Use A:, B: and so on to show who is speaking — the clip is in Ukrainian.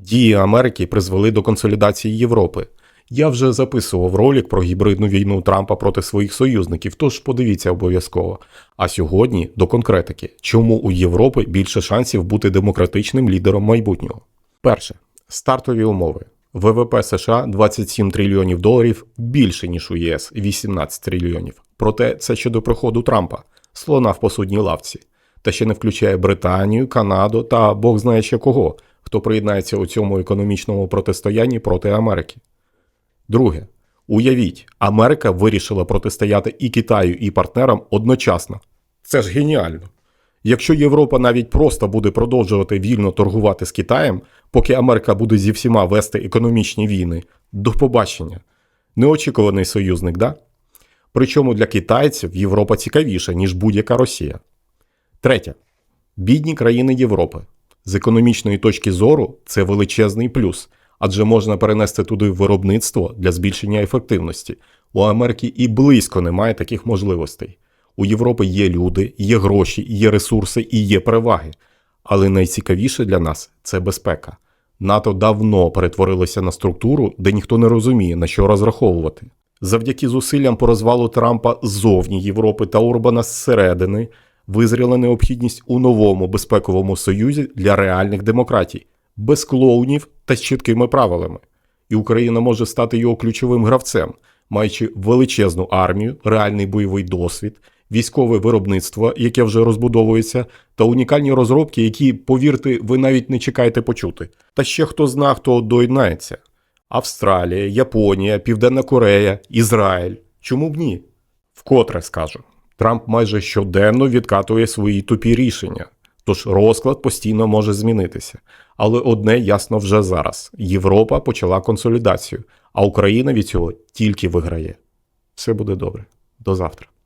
A: Дії Америки призвели до консолідації Європи. Я вже записував ролик про гібридну війну Трампа проти своїх союзників, тож подивіться обов'язково. А сьогодні до конкретики, чому у Європи більше шансів бути демократичним лідером майбутнього. Перше стартові умови. ВВП США 27 трильйонів доларів більше ніж у ЄС 18 трильйонів. Проте це щодо приходу Трампа, слона в посудній лавці, та ще не включає Британію, Канаду та Бог знає ще кого, хто приєднається у цьому економічному протистоянні проти Америки. Друге, уявіть, Америка вирішила протистояти і Китаю, і партнерам одночасно. Це ж геніально. Якщо Європа навіть просто буде продовжувати вільно торгувати з Китаєм, поки Америка буде зі всіма вести економічні війни, до побачення. Неочікуваний союзник, да? Причому для китайців Європа цікавіша, ніж будь-яка Росія. Третє. Бідні країни Європи. З економічної точки зору це величезний плюс, адже можна перенести туди виробництво для збільшення ефективності. У Америки і близько немає таких можливостей. У Європи є люди, є гроші, є ресурси і є переваги. Але найцікавіше для нас це безпека. НАТО давно перетворилося на структуру, де ніхто не розуміє, на що розраховувати. Завдяки зусиллям по розвалу Трампа ззовні Європи та Урбана зсередини визріла необхідність у новому безпековому союзі для реальних демократій, без клоунів та з чіткими правилами. І Україна може стати його ключовим гравцем, маючи величезну армію, реальний бойовий досвід, військове виробництво, яке вже розбудовується, та унікальні розробки, які, повірте, ви навіть не чекаєте почути. Та ще хто зна, хто доєднається: Австралія, Японія, Південна Корея, Ізраїль. Чому б ні? Вкотре скажу. Трамп майже щоденно відкатує свої тупі рішення, тож розклад постійно може змінитися. Але одне ясно вже зараз: Європа почала консолідацію, а Україна від цього тільки виграє. Все буде добре. До завтра.